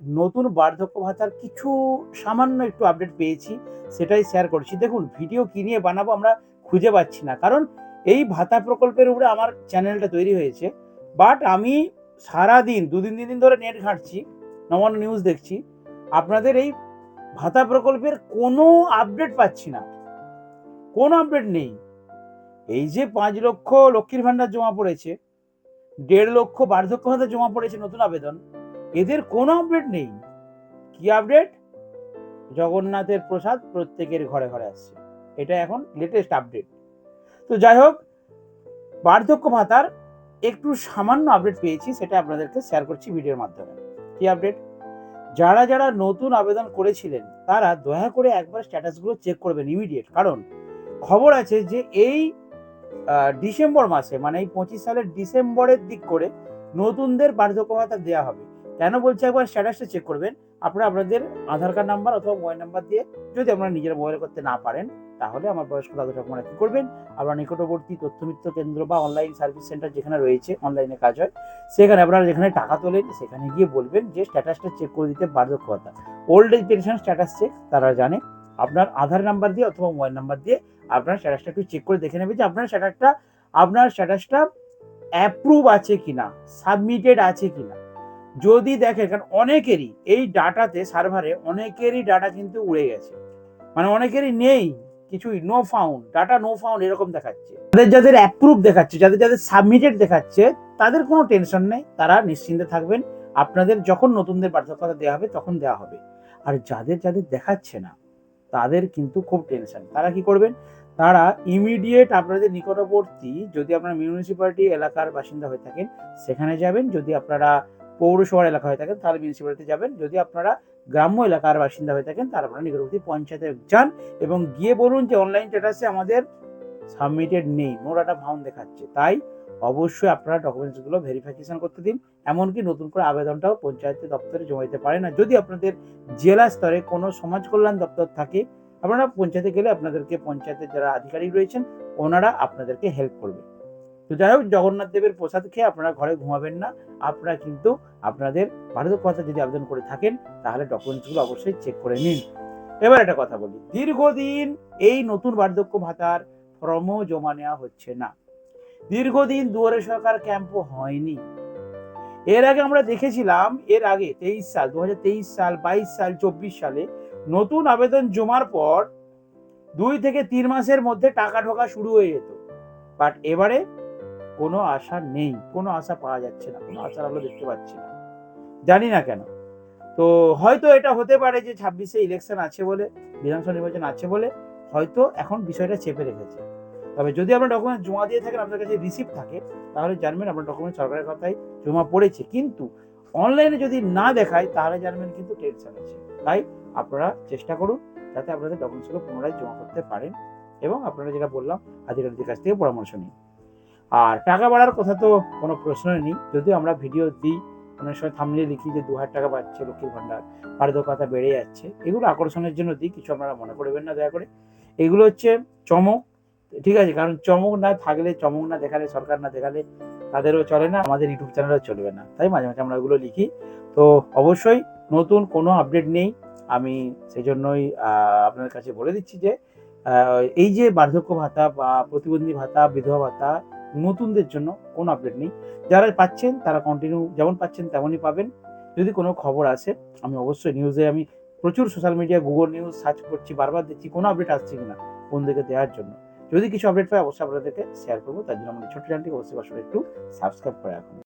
নতুন বার্ধক্য ভাতার কিছু সামান্য একটু আপডেট পেয়েছি, সেটাই শেয়ার করছি। দেখুন ভিডিও কি নিয়ে বানাবো আমরা খুঁজে পাচ্ছি না। কারণ এই ভাতা প্রকল্পের উপরে আমার চ্যানেলটা তৈরি হয়েছে। বাট আমি সারা দিন দুদিন তিন দিন ধরে নেট ঘাঁটছি, নবান্ন নিউজ দেখছি। আপনাদের এই ভাতা প্রকল্পের কোনো আপডেট পাচ্ছি না। কোনো আপডেট নেই। এই যে পাঁচ লক্ষ লক্ষ্মীর ভাণ্ডার জমা পড়েছে, দেড় লক্ষ বার্ধক্য ভাতা জমা পড়েছে নতুন আবেদন। এদের কোনো আপডেট নেই। কি আপডেট জগন্নাথের প্রসাদ প্রত্যেকের ঘরে ঘরে আসছে। এটা এখন লেটেস্ট আপডেট তো যাই হোক, বার্ধক্য ভাতার একটু সামান্য আপডেট পেয়েছি, সেটা আপনাদেরকে শেয়ার করছি ভিডিওর মাধ্যমে। কি আপডেট যারা যারা নতুন আবেদন করেছিলেন, তারা দয়া করে একবার স্ট্যাটাসগুলো চেক করবেন ইমিডিয়েট কারণ খবর আছে যে এই ডিসেম্বর মাসে মানে এই পঁচিশ সালের ডিসেম্বরের দিক করে নতুনদের বার্ধক্য ভাতা দেওয়া হবে। কেন বলছি একবার স্ট্যাটাসটা চেক করবেন? আপনারা আপনাদের আধার কার্ড নাম্বার অথবা মোবাইল নাম্বার দিয়ে যদি আপনারা নিজের মোবাইল করতে না পারেন, তাহলে আমার বয়স্ক দাদু ঠাকুমারা কী করবেন? আপনার নিকটবর্তী তথ্যমিত্র কেন্দ্র বা অনলাইন সার্ভিস সেন্টার যেখানে রয়েছে অনলাইনে কাজ হয়, সেখানে আপনারা যেখানে টাকা তোলেন সেখানে গিয়ে বলবেন যে স্ট্যাটাসটা চেক করে দিতে বার্ধক্য ভাতা old age pension status check তারা জানে। আপনার আধার নাম্বার দিয়ে অথবা মোবাইল নাম্বার দিয়ে আপনার স্ট্যাটাসটা একটু চেক করে দেখে নেবে যে আপনার স্ট্যাটাসটা আপনার স্ট্যাটাসটা অ্যাপ্রুভ আছে কিনা সাবমিটেড আছে কিনা। যদি দেখেন, কারণ অনেকেরই এই ডাটাতে সার্ভারে অনেকেরই ডাটা কিন্তু উড়ে গেছে। মানে অনেকেরই নেই কিছুই no found data no found এরকম দেখাচ্ছে। যাদের যাদের অ্যাপ্রুভ দেখাচ্ছে, যাদের যাদের সাবমিটেড দেখাচ্ছে, তাদের কোনো টেনশন নেই, তারা নিশ্চিন্তে থাকবেন। আপনাদের যখন নতুনদের পার্থক্যতা দেওয়া হবে, তখন দেওয়া হবে। আর যাদের যাদের দেখাচ্ছে না, তাদের কিন্তু খুব টেনশন তারা কি করবেন? তারা ইমিডিয়েট আপনাদের নিকটবর্তী, যদি আপনারা মিউনিসিপ্যালিটি এলাকার বাসিন্দা হয়ে থাকেন, সেখানে যাবেন। যদি আপনারা পৌরসভার এলাকা হয়ে থাকেন, তাহলে মিউনিসিপ্যালিটি যাবেন। যদি আপনারা গ্রাম্য এলাকার বাসিন্দা হয়ে থাকেন, তাহলে আপনারা নিকটবর্তী পঞ্চায়েতে যান এবং গিয়ে বলুন যে অনলাইন স্ট্যাটাসে আমাদের সাবমিটেড নেই নো ডাটা ফাউন্ড দেখাচ্ছে। তাই অবশ্যই আপনারা ডকুমেন্টসগুলো ভেরিফিকেশন করতে দিন, এমনকি নতুন করে আবেদনটাও পঞ্চায়েত দপ্তরে জমা দিতে পারেন। না যদি আপনাদের জেলা স্তরে কোনো সমাজ কল্যাণ দপ্তর থাকে, আপনারা পঞ্চায়েতে গেলে আপনাদেরকে পঞ্চায়েতের যারা আধিকারিক রয়েছেন, ওনারা আপনাদেরকে হেল্প করবে। তো যাই হোক, জগন্নাথ দেবের প্রসাদ খেয়ে আপনারা ঘরে ঘুমাবেন না। আপনারা কিন্তু আপনাদের বার্ধক্য ভাতা যদি আবেদন করে থাকেন, তাহলে ডকুমেন্টসগুলো অবশ্যই চেক করে নিন। এবার একটা কথা বলি, দীর্ঘদিন এই নতুন বার্ধক্য ভাতার ফর্মও জমা নেওয়া হচ্ছে না। দীর্ঘদিন দুয়ারে সরকার ক্যাম্পও হয়নি। এর আগে আমরা দেখেছিলাম, এর আগে তেইশ সাল দু হাজার তেইশ সাল, বাইশ সাল, চব্বিশ সালে নতুন আবেদন জমার পর দুই থেকে তিন মাসের মধ্যে টাকা ঢোকা শুরু হয়ে যেত। বাট এবারে কোনো আশা নেই, কোনো আশা পাওয়া যাচ্ছে না, কোনো আশার আলো দেখতে পাচ্ছি না। জানি না কেন। তো হয়তো এটা হতে পারে যে ছাব্বিশে ইলেকশন আছে বলে, বিধানসভা নির্বাচন আছে বলে হয়তো এখন বিষয়টা চেপে রেখেছে। তবে যদি আপনার ডকুমেন্ট জমা দিয়ে থাকেন, আপনার কাছে রিসিপ্ট থাকে, তাহলে জানবেন আপনার ডকুমেন্ট সরকারের কথাই জমা পড়েছে। কিন্তু অনলাইনে যদি না দেখায়, তাহলে জানবেন কিন্তু টেনশন আছে। তাই আপনারা চেষ্টা করুন যাতে আপনাদের ডকুমেন্টসগুলো পুনরায় জমা করতে পারেন এবং আপনারা যেটা বললাম আধিকারিকদের কাছ থেকে পরামর্শ নিন। আর টাকা বাড়ার কথা তো কোনো প্রশ্নই নেই। যদিও আমরা ভিডিও দিই অনেক সময় থামলে লিখি যে দু হাজার টাকা পাচ্ছে লক্ষ্মীর ভাণ্ডার বার্ধক্যতা বেড়ে যাচ্ছে। এগুলো আকর্ষণের জন্য দিই কিছু আপনারা মনে করবেন না দয়া করে। এগুলো হচ্ছে চমক ঠিক আছে? কারণ চমক না থাকলে চমক না দেখালে সরকার না দেখালে তাদেরও চলে না আমাদের ইউটিউব চ্যানেলও চলবে না। তাই মাঝে মাঝে আমরা ওগুলো লিখি। তো অবশ্যই নতুন কোনো আপডেট নেই। আমি সেই জন্যই আহ, আপনাদের কাছে বলে দিচ্ছি যে এই যে বার্ধক্য ভাতা বা প্রতিবন্ধী ভাতা বিধবা ভাতা নতুনদের জন্য কোনো আপডেট নেই। যারা পাচ্ছেন, তারা কন্টিনিউ যেমন পাচ্ছেন তেমনই পাবেন। যদি কোনো খবর আসে, আমি অবশ্যই নিউজে আমি প্রচুর social media Google news search করছি, বারবার দেখছি, কোনো আপডেট আসছে কিনা বন্ধুকে দেওয়ার জন্য। যদি কিছু আপডেট পাই, অবশ্যই আপনাদেরকে শেয়ার করব। তার জন্য আমাদের ছোট্ট চ্যানেলটি অবশ্যই অবশ্যই একটু সাবস্ক্রাইব করে রাখুন।